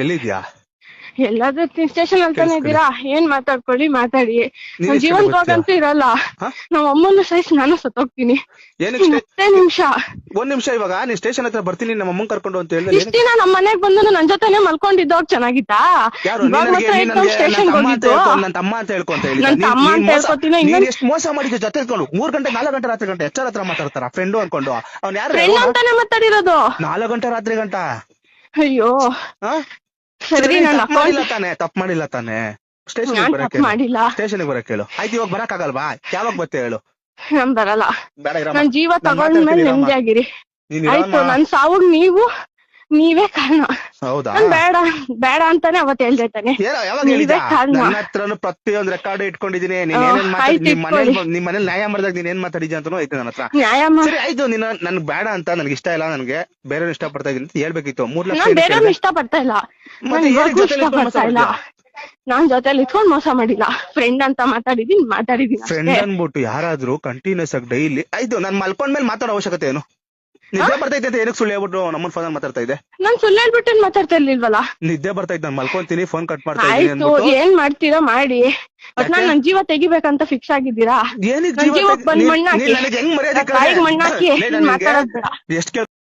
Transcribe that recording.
ಎಲ್ಲಿದ್ಯಾ? ಎಲ್ಲಾದ್ರೂ ಸ್ಟೇಷನ್ ಅಂತಾನೆ ಇದ್ದೀರಾ? ಏನ್ ಮಾತಾಡ್ಕೊಳ್ಳಿ ಮಾತಾಡಿ. ನೀನ್ ನನ್ ಜೀವನ್ ಹೋಗಂತೂ ಇರಲ್ಲ. ನಮ್ಮ ಅಮ್ಮನ ಸಹಿಸ್ ನಾನು ಸತ್ತೋಗ್ತೀನಿ. ನಿಮಿಷ. ಒಂದ್ ನಿಮಿಷ ಇವಾಗ ನೀನ್ ಸ್ಟೇಷನ್ ಹತ್ರ ಬರ್ತೀನಿ ನಮ್ಮ ಅಮ್ಮನ್ ಕರ್ಕೊಂಡು ಅಂತ ಹೇಳಿದ್ರೆ ಇಷ್ಟ ದಿನ ನಮ್ಮ ಮನೆಗ್ ಬಂದು ನನ್ ಜೊತೆನೆ ಮಲ್ಕೊಂಡಿದ್ದೋಗ್ ಚೆನ್ನಾಗಿತ್ತಾ ನೀನ್ ನೀನ್ ಸ್ಟೇಷನ್ ನನ್ನ ತಮ್ಮ ಅಂತ ಹೋಗಿದ್ದು. ನನ್ನ ತಮ್ಮ ಅಂತ ಹೇಳ್ಕೊ ಅಂತ ಹೇಳಿದ. ನನ್ ತಮ್ಮ ಅಂತ ಹೇಳ್ಕೊತೀನಿ ಇನ್ನ ನೀನ್ ಎಷ್ಟ್ ಮೋಸ ಮಾಡಿದ್ದೆ ಜೊತೆ ಇಟ್ಕೊಂಡು ಮೂರ್ ಗಂಟೆ ನಾಲ್ಕು ಗಂಟೆ ರಾತ್ರಿ ಗಂಟೆ ಎಚ್ಚರ ಹತ್ರ ಮಾತಾಡ್ತಾರ? ಫ್ರೆಂಡು ಅನ್ಕೊಂಡು. ಅವ್ನ ಯಾರು ಫ್ರೆಂಡ್ ಅಂತಾನೆ ಮಾತಾಡಿರೋದು. ನಾಲ್ಕು ಗಂಟೆ ರಾತ್ರಿ ಗಂಟ? ಅಯ್ಯೋ? ಸರಿ ನನ್ನ ಮಾಡಿಲ್ಲ ತಾನೆ ತಪ್ಪು ಮಾಡಿಲ್ಲ ತಾನೆ. ಸ್ಟೇಷನ್ ನಾನ್ ಬರಕ್ ಮಾಡಿಲ್ಲ. ಸ್ಟೇಷನ್ ಬರಕ್ ಹೇಳು. ಆಯ್ತು ಇವಾಗ ಬರಕ್ ಆಗಲ್ವಾ ಯಾವಾಗ ಬರ್ತೆ ಹೇಳು? ನಾನ್ ಬರಲ್ಲ. ನನ್ ಜೀವ ನಾನ್ ತಗೊಂಡ್ಮೇಲೆ ನೆಮ್ಮದಿ ಆಗಿರಿ ಆಯ್ತು. ನನ್ ಸಾವು ನೀವು ನೀವೇ ಕಾರಣ. ಹೌದಾ? ನಾನ್ ಬೇಡ ಬೇಡ ಅಂತಾನೆ ಅವತ್ ಹೇಳ್ದೆ ತಾನೆ ಏನೋ ಯಾವಾಗ ನೀವೇ. ನನ್ನ ಹತ್ರನು ಪ್ರತಿಯೊಂದು ರೆಕಾರ್ಡ್ ಇಟ್ಕೊಂಡಿದೀನಿ ನೀನ್ ಆ, ಏನೇನ್ ಮಾತಾಡಿ ಆಯ್ತು, ನಿಮ್ ಮನೇಲಿ ಇಟ್ಕೊಳ್ಳಿ. ನಿಮ್ ಮನೇಲಿ ನ್ಯಾಯ ಮಾಡಿದಾಗ ನೀನ್ ಏನ್ ಮಾತಾಡಿದ್ಯ ಅಂತಾನು ಐತೆ ನನ್ನ ಹತ್ರ. ನ್ಯಾಯ ಮಾ- ಸರಿ ಆಯ್ತು ನಿನ್ನ ನನ್ಗೆ ಬೇಡ ಅಂತ ನನ್ಗೆ ಇಷ್ಟ ಇಲ್ಲ ನನ್ಗೆ. ಬೇರೆ ಇಷ್ಟ ಪಡ್ತಾ ಇದೀನಿ ಅಂತ ಹೇಳ್ಬೇಕಿತ್ತು. ಮೂರ್ ಲಕ್ಷ ನಾನ್ ಏನಕ್ಕೆ ಇಷ್ಟ ಪಡ್ತಾ ಇಲ್ಲ. ಮತ್ತೆ ನಾನ್ ಇವಾಗೂ ಜೊತೆಲಿ ಇಷ್ಟ ಇಟ್ಕೊಂಡ್ ಪಡ್ತಾ ಇಲ್ಲ. ನಾನ್ ಜೊತೆಲಿ ಇಟ್ಕೊಂಡ್ ಮೋಸ ಮಾಡಿಲ್ಲ. ಫ್ರೆಂಡ್ ಅಂತ ಮಾತಾಡಿದೀನಿ ಮಾತಾಡಿದೀನಿ ಫ್ರೆಂಡ್ ಅಷ್ಟೇ. ಅನ್ಬಿಟ್ಟು ಯಾರಾದ್ರೂ ಕಂಟಿನ್ಯೂಸ್ ಆಗಿ ಡೈಲಿ ಆಯ್ತು ನಾನ್ ಮಲ್ಕೊಂಡ್ಮೇಲೆ ಮಾತಾಡೋ ಅವಶ್ಯಕತೆ ಏನು? ನಿದ್ದೆ ಬರ್ತೈತೆ ಅಂತ ಏನಕ್ಕೆ ಸುಳ್ಳು ಹೇಳ್ಬಿಟ್ಟು ನಮ್ಮನ್ ಫೋನ್ ಮಾತಾಡ್ತಾ ಇದೆ ನಾನ್ ಸುಳ್ಳು ಹೇಳ್ಬಿಟ್ಟು ಮಾತಾಡ್ತಾ ಇರ್ಲಿಲ್ವಲ್ಲ? ನಿದ್ದೆ ಬರ್ತೈತೆ ನಾನು ಮಲ್ಕೊಂತೀನಿ ಫೋನ್ ಕಟ್ ಮಾಡ್ತಾ ಇದ್ದೀನಿ ಆಯ್ತು ಏನ್ ಮಾಡ್ತೀರಾ ಮಾಡಿ. ನಾನ್ ನನ್ ಜೀವ ತೆಗಿಬೇಕಂತ ಫಿಕ್ಸ್ ಆಗಿದ್ದೀರಾ? ಎಷ್ಟು ಜೀವ ಜೀವಕ್ ಬಂದ್ ನೀನ್- ನೀನ್ ನನಗೆ ಹೆಂಗ್ ಮರ್ಯಾದೆ ಕಾಯಿಗ್ ಮಣ್ಣ್ ಹಾಕಿ ಲೇ, ನಾನ್ ನಿನ್ಗೆ ಮಾತಾಡೋದ್ ಬೇಡ. ಎಷ್ಟ್ ಕೇಳ್